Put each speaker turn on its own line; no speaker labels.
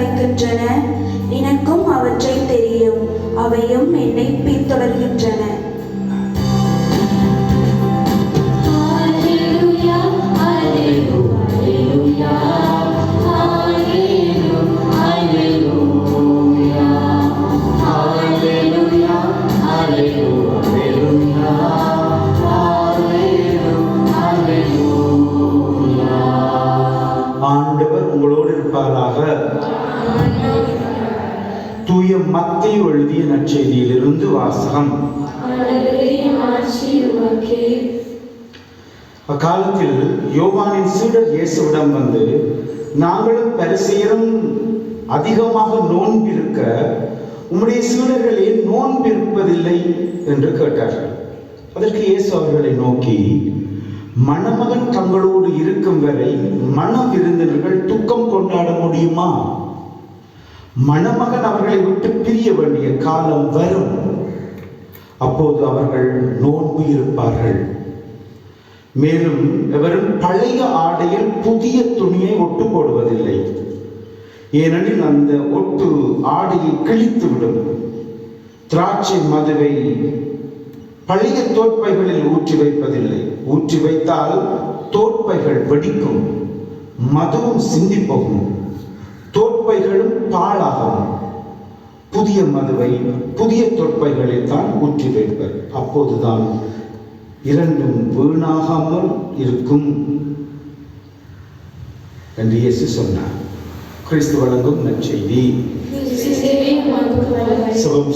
வைக்கின்றன
எனக்கும் அவற்றை தெரியும். அவையும் என்னை பின்தொடர்கின்றன. உண்டாவதாக தூய மத்தையு எழுதிய நற்செய்தியிலிருந்து வாசகம்.
அக்காலத்தில் யோவானின் சீடர் இயேசுவிடம் வந்து நாங்களும் பரிசீரம் அதிகமாக நோன்பிருக்க உம்முடைய சீடர்கள் ஏன் நோன்பிருப்பதில்லை என்று கேட்டார்கள். அதற்கு இயேசு அவர்களை நோக்கி மணமகன் தங்களோடு இருக்கும் வரை மனம் விருந்தினர்கள் துக்க முடியுமா மணமகன் அவர்களை விட்டு பிரிய வேண்டிய காலம் வரும். அப்போது அவர்கள் நோன்பு இருப்பார்கள். மேலும் எவரும் பழைய ஆடையில் புதிய துணியை ஒட்டு போடுவதில்லை. ஏனெனில் அந்த ஒட்டு ஆடையை கிழித்துவிடும். திராட்சை மதுவை பழைய தோற்பைகளில் ஊற்றி வைப்பதில்லை. ஊற்றி வைத்தால் தோற்பைகள் வெடிக்கும். மதுவும் சிந்தி போகும் தோற்பைகளும் பாழாகும் புதிய மதுவை புதிய தொற்பைகளில் தான் ஊற்றி வைப்பர். அப்போதுதான் இரண்டும் வீணாகாமல் இருக்கும் என்று இயேசு சொன்னார். கிறிஸ்து வழங்கும் நற்செய்தி. செய்வோம்.